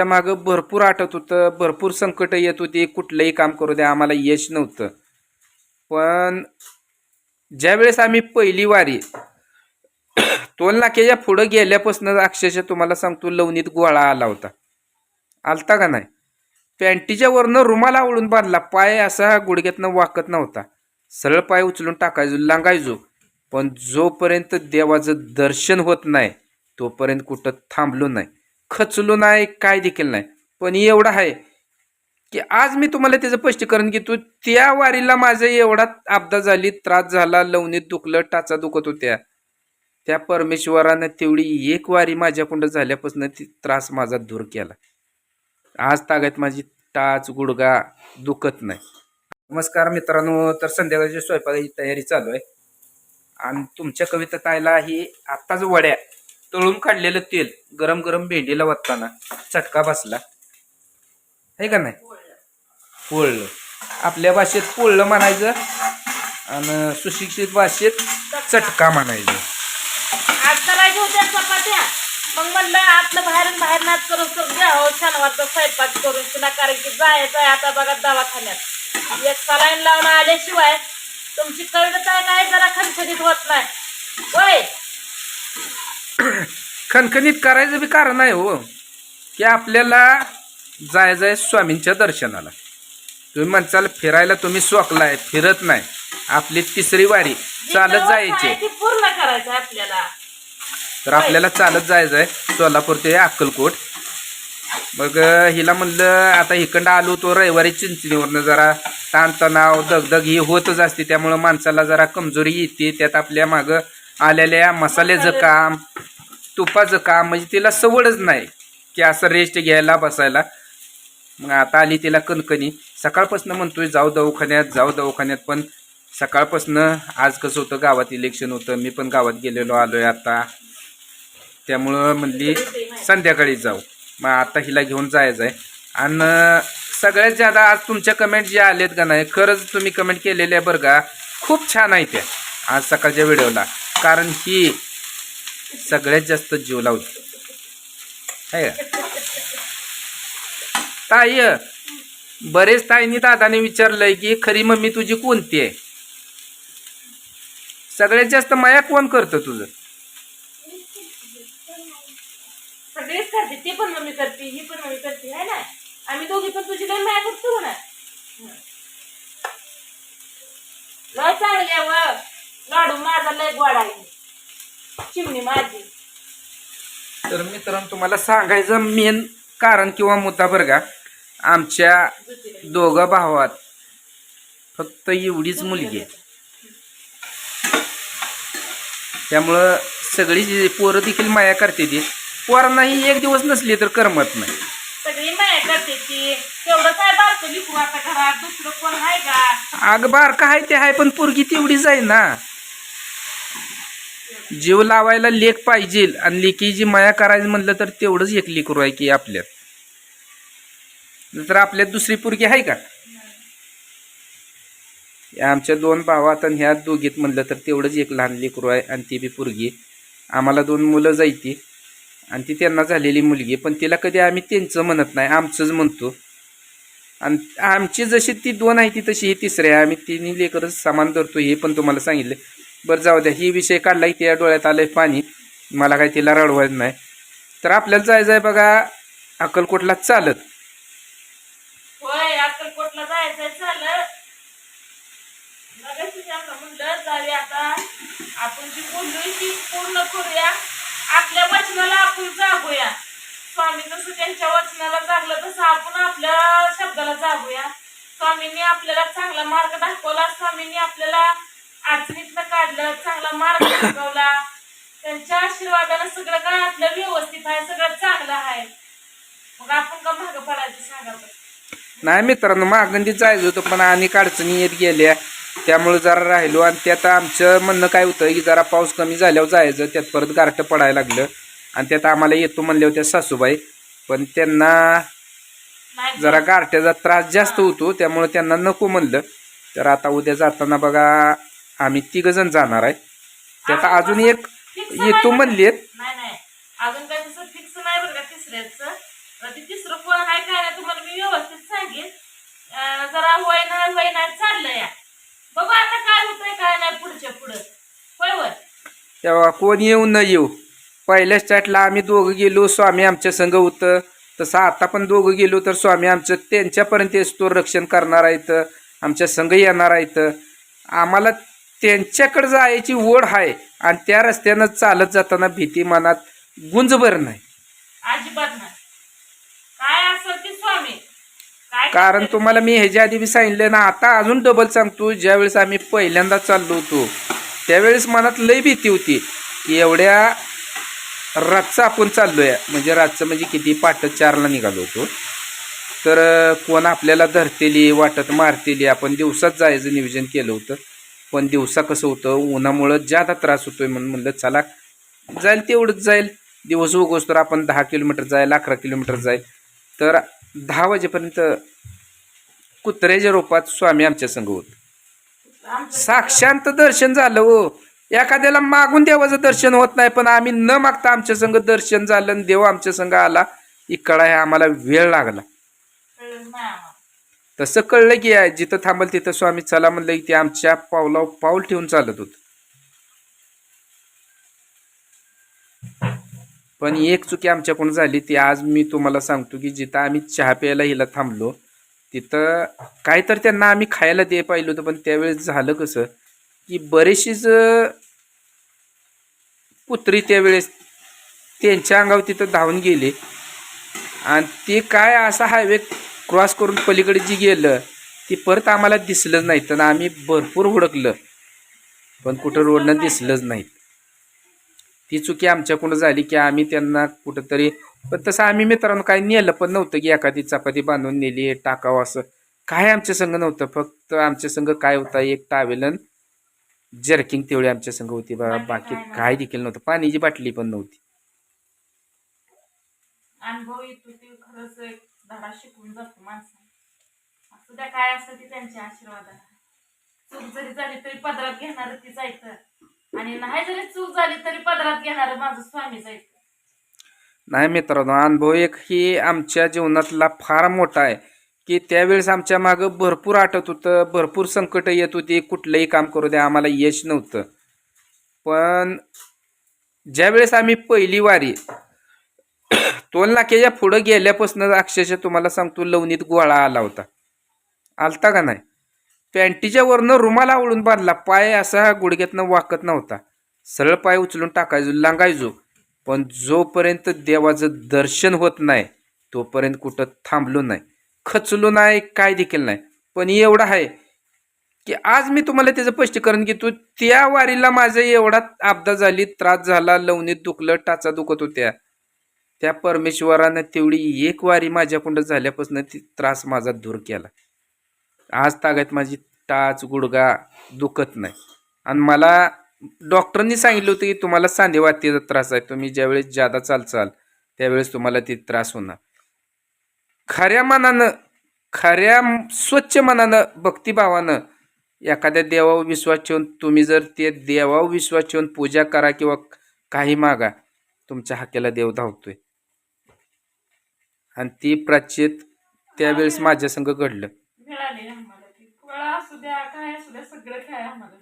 आमच्या मागं भरपूर आठवत होतं भरपूर संकट येत होती कुठलंही काम करू द्या आम्हाला यश नव्हतं. पण ज्यावेळेस आम्ही पहिली वारी दोन लाखेच्या पुढं गेल्यापासून अक्षरशः तुम्हाला सांगतो लवणीत गोळा आला होता. आलता का नाही? पॅन्टीच्या वरनं रुमाल आवळून बांधला पाय असा गुडघ्यातनं वाकत नव्हता. सरळ पाय उचलून टाकायचो लांगायचो. पण जोपर्यंत देवाचं दर्शन होत नाही तोपर्यंत कुठं थांबलो नाही. खचलो नाही काय देखील नाही. पण एवढं आहे की आज मी तुम्हाला त्याचं स्पष्टीकरण घेतो. त्या वारीला माझं एवढा आपदा झाली त्रास झाला लवणीत दुखलं टाचा दुखत होत्या. त्या परमेश्वरानं तेवढी एक वारी माझ्याकडं झाल्यापासून ती त्रास माझा दूर केला. आज तागायत माझी टाच गुडगा दुखत नाही. नमस्कार मित्रांनो तर संध्याकाळची स्वयंपाकाची तयारी चालू आहे. आणि तुमच्या कविता तायला ही आत्ताच वड्या तळून काढलेलं तेल गरम गरम भेंडीला वतताना चटका बसला. आहे का नाही? पोळलं. आपल्या भाषेत पोळलं म्हणायचं आणि सुशिक्षित भाषेत चटका म्हणायचं. आज करायच्या होत्या चपात्या. मग म्हणलं आतलं बाहेर बाहेर नाच करून तर घ्यावं हो, शनिवारचा स्वयंपाक करून तुला कारण की जायचं आहे आता बघा दवाखान्यात. एक सलाईन लावून आल्याशिवाय तुमची कविता काय जरा खणखणीत होत नाही. होय. खणखणीत करायचं बी कारण आहे हो. की आपल्याला जायचं आहे स्वामींच्या दर्शनाला. तुम्ही म्हणसाल फिरायला तुम्ही सोकलाय फिरत नाही. आपली तिसरी वारी चालत जायची. पूर्ण करायचं आपल्याला. तर आपल्याला चालत जायचं आहे. सोलापूर ते अक्कलकोट. मग हिला म्हणलं आता इकडं आलो तो रविवारी चिंचणीवरनं जरा ताणतणाव दगदग ही होतच असते. त्यामुळं माणसाला जरा कमजोरी येते. त्यात आपल्या मागं आलेल्या मसाल्याचं काम तुपाचं काम म्हणजे तिला सवडच नाही की असं रेस्ट घ्यायला बसायला. मग आता आली तिला कणकणी. सकाळपासून म्हणतोय जाऊ दवाखान्यात जाऊ दवाखान्यात. पण सकाळपासून आज कसं होतं गावात इलेक्शन होतं. मी पण गावात गेलेलो आलो आहे आता. त्यामुळं म्हणली संध्याकाळी जाऊ. मग आता हिला घेऊन जायचं आहे आणि सगळ्यात ज्यादा आज तुमच्या कमेंट जे आलेत का नाही खरंच तुम्ही कमेंट केलेल्या बरं का खूप छान आहे त्या आज सकाळच्या व्हिडिओला कारण ही सगळ्यात जास्त जीव लावते आहे का? ताई बरेच ताईंनी दादाने विचारलंय की खरी मम्मी तुझी कोणती आहे? सगळ्यात जास्त माया कोण करतं तुझं? सगळेच करते ते पण मम्मी करते ही पण मम्मी करते आहे ना? आम्ही दोघी पण तुझी लय माया करतो ना लय चांगली व. लाडू माझा लय गोड आहे. चिमणी माझी. तर मित्रांनो तुम्हाला सांगायचं मेन कारण किंवा मुद्दा बरं का आमच्या दोघं भावात फक्त एवढीच मुलगी आहे. त्यामुळं सगळी जी पोरं देखील माया करते ती. पोरांनाही एक दिवस नसली तर करमत नाही. सगळी माया करते ती. तेवढं काय बारकं लिखू आता घरात? दुसरं कोण आहे का? अग बार काय ते आहे पण पोरगी तेवढीच आहे ना जीव लावायला लेख पाहिजे आणि लेकी जी माया करायचं म्हणलं तर तेवढंच एक लेकरू आहे की आपल्यात. तर आपल्यात दुसरी पोरगी आहे का? या आमच्या दोन भावात आणि ह्या दोघीत म्हणलं तर तेवढंच एक लहान लेकरू आहे आणि ती बी पोरगी. आम्हाला दोन मुलं जायती आणि ती त्यांना झालेली मुलगी. पण तिला कधी आम्ही त्यांचं म्हणत नाही आमचंच म्हणतो. आणि आमची जशी ती दोन आहे ती तशी ही तिसरी आहे. आम्ही तिन्ही लेकरच समान धरतो हे पण तुम्हाला सांगितलं. बरं जाऊ द्या. ही विषय काढला की या डोळ्यात आलंय पाणी. मला काही तिला रडवायचं नाही. तर आपल्याला जायचं आहे बघा अक्कलकोटला चालत. होय अक्कलकोटला जायचं चाललं मगाशी आता. आपण जी बोललोय ती पूर्ण करूया. आपल्या वचनाला आपण जागूया. स्वामी जसं त्यांच्या वचनाला जागलं तसं आपण आपल्या शब्दाला जागूया. स्वामींनी आपल्याला चांगला मार्ग दाखवला. स्वामींनी आपल्याला अडचणीतनं काढलं चांगला मार्ग दाखवला त्यांच्या आशीर्वादानं सगळं काय आपलं व्यवस्थित आहे सगळं चांगलं आहे. मग आपण का मागं पडायचं सांगा. नाही मित्रांनो मागंदीत जायचं होतं पण अनेक अडचणी येत गेल्या. त्यामुळे जरा राहिलो आणि त्यात आमचं म्हणणं काय होतं की जरा पाऊस कमी झाल्यावर जायचं त्यात परत गारठं पडायला लागलं. आणि त्यात आम्हाला येतो म्हणले होत्या सासूबाई पण त्यांना जरा गारठ्याचा त्रास जास्त होतो त्यामुळे त्यांना नको म्हणलं. तर आता उद्या जाताना बघा आम्ही तिघ जण जाणार आहे त्यात अजून एक येतो नाही म्हणलेत. नाही नाही. अजून काय तसं फिक्स नाही बरं का तिसऱ्याच? आता ते तिसरं कोण आहे काय नाही तुम्हाला मी व्यवस्थित सांगेन. अं, जरा होय ना होय ना चाललंय या. बघू आता काय होतंय काय नाही पुढच्या पुढं. होय होय. तेव्हा कोण येऊ न येऊ. पहिल्या स्टार्टला आम्ही दोघं गेलो स्वामी आमच्या संघ होतं. तसं आता पण दोघं गेलो तर स्वामी आमचं त्यांच्यापर्यंत तो रक्षण करणार आहेत. आमच्या संघ येणार आहेत. आम्हाला त्यांच्याकडे जायची ओढ आहे आणि त्या रस्त्यानं चालत जाताना भीती मनात गुंजभर नाही. अजिबात नाही. काय असेल ते स्वामी. काय कारण? तुम्हाला मी ह्याच्या आधी बी सांगितलं ना आता अजून डबल सांगतो ज्यावेळेस आम्ही पहिल्यांदा चाललो होतो त्यावेळेस मनात लय भीती होती. की एवढ्या रातचं आपण चाललोय म्हणजे रातचं म्हणजे किती? पाठ चारला निघालो होतो. तर कोण आपल्याला धरतेली वाटत मारतेली आपण दिवसात जायचं नियोजन केलं होतं. पण दिवसा कसं होतं उन्हामुळं जादा त्रास होतोय म्हणून म्हणलं चला जाईल तेवढंच जाईल. दिवस उगोस तर आपण दहा किलोमीटर जाईल अकरा किलोमीटर जाईल. तर दहा वाजेपर्यंत कुत्र्याच्या रोपात स्वामी आमच्या संग होत. साक्षांत दर्शन झालं हो. एखाद्याला मागून देवाचं दर्शन होत नाही पण आम्ही न मागता आमच्या संग दर्शन झालं आणि देव आमच्या संग आला. इकडा हे आम्हाला वेळ लागला. तसं कळलं की जिथं थांबल तिथं स्वामी चला म्हणलं की ते आमच्या पावलाव पाऊल ठेवून चालत होत. पण एक चुकी आमच्याकडून झाली ती आज मी तुम्हाला सांगतो की जिथं आम्ही चहा प्यायला हिला थांबलो तिथं काय तर त्यांना आम्ही खायला दे पाहिलं होतं पण त्यावेळेस झालं कसं की बरेचशीच पुत्री त्यावेळेस त्यांच्या अंगावर तिथं धावून गेले. आणि ते काय असा हायवे क्रॉस करून पलीकडे जी गेलं ती परत आम्हाला दिसलंच नाही. तर आम्ही भरपूर हुडकलं. पण कुठं रोडनं दिसलंच नाही. ती चुकी आमच्याकडून झाली की आम्ही त्यांना कुठंतरी पण तसं आम्ही मित्रांनो काही नेलं पण नव्हतं की एखादी चपाती बांधून नेली टाकावं असं. काय आमच्या संघ नव्हतं. फक्त आमच्या संघ काय होता एक टावेलन जर्किंग तेवढी आमच्या संघ होती. बा बाकी काय. काय देखील नव्हतं. पाण्याची बाटली पण नव्हती. अनुभव येतो ते खरंच एक धडा शिकून जातो माणसाने असू द्या काय असतं ते त्यांच्या आशीर्वादाने चूक जरी झाली तरी पदरात घेणार ती जायचं आणि नाही जरी चूक झाली तरी पदरात घेणार माझं स्वामी जायचं नाही मित्रांनो अनुभव एक ही आमच्या जीवनातला फार मोठा आहे की त्यावेळेस आमच्या मागं भरपूर आटत होतं भरपूर संकट येत होती कुठलंही काम करू द्या आम्हाला यश नव्हतं. पण ज्यावेळेस आम्ही पहिली वारी दोन नाक्याच्या पुढं गेल्यापासून अक्षरशः तुम्हाला सांगतो लवणीत गोळा आला होता. आलता का नाही? पॅन्टीच्या वरनं रुमाल आवळून बांधला. पाय असा गुडघ्यातनं वाकत नव्हता. सरळ पाय उचलून टाकायचो लांगायचो. पण जोपर्यंत देवाचं दर्शन होत नाही तोपर्यंत कुठं थांबलो नाही. खचलो नाही काय देखील नाही. पण एवढं आहे की आज मी तुम्हाला त्याचं स्पष्टीकरण घेतो. त्या वारीला माझं एवढा आपदा झाली त्रास झाला लवणीत दुखलं टाचा दुखत होत्या. त्या परमेश्वरानं तेवढी एक वारी माझ्याकडं झाल्यापासून ती त्रास माझा दूर केला. आज तागायत माझी टाच गुडगा दुखत नाही. आणि मला डॉक्टरांनी सांगितलं होतं की तुम्हाला सांधेवातीचा त्रास आहे. तुम्ही ज्यावेळेस जादा चालचाल त्यावेळेस तुम्हाला ते त्रास होणार. खऱ्या मनानं खऱ्या स्वच्छ मनानं भक्तिभावानं एखाद्या देवावर विश्वास ठेवून तुम्ही जर ते देवावर विश्वास ठेवून पूजा करा किंवा काही मागा तुमच्या हाकेला देव धावतोय. आणि ती प्राचित त्यावेळेस माझ्या संग घडलं. मिळाली आम्हाला ती. फळं असू द्या काय असू द्या सगळं काय आम्हाला